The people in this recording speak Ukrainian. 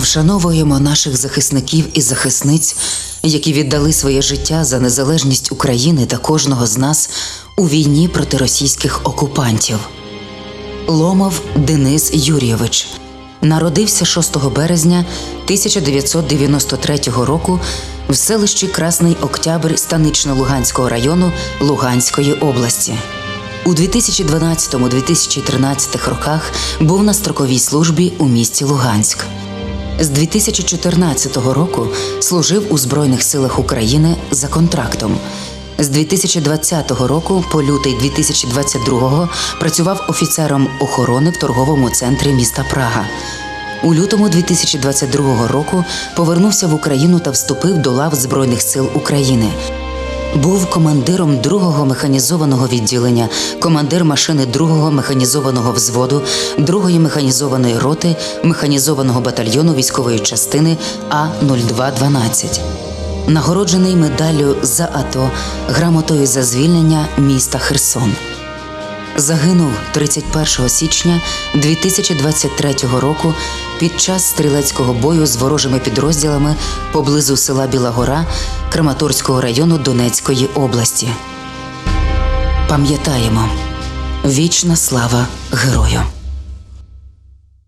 Вшановуємо наших захисників і захисниць, які віддали своє життя за незалежність України та кожного з нас у війні проти російських окупантів. Ломов Денис Юрійович народився 6 березня 1993 року в селищі Красний Октябрь Станично-Луганського району Луганської області. У 2012-2013 роках був на строковій службі у місті Луганськ. З 2014 року служив у Збройних силах України за контрактом. З 2020 року по лютий 2022 працював офіцером охорони в торговому центрі міста Прага. У лютому 2022 року повернувся в Україну та вступив до лав Збройних сил України. Був командиром 2-го механізованого відділення, командир машини 2-го механізованого взводу, 2-ї механізованої роти механізованого батальйону військової частини А-0212. Нагороджений медаллю за АТО, грамотою за звільнення міста Херсон. Загинув 31 січня 2023 року під час стрілецького бою з ворожими підрозділами поблизу села Біла Гора Краматорського району Донецької області. Пам'ятаємо вічна слава герою!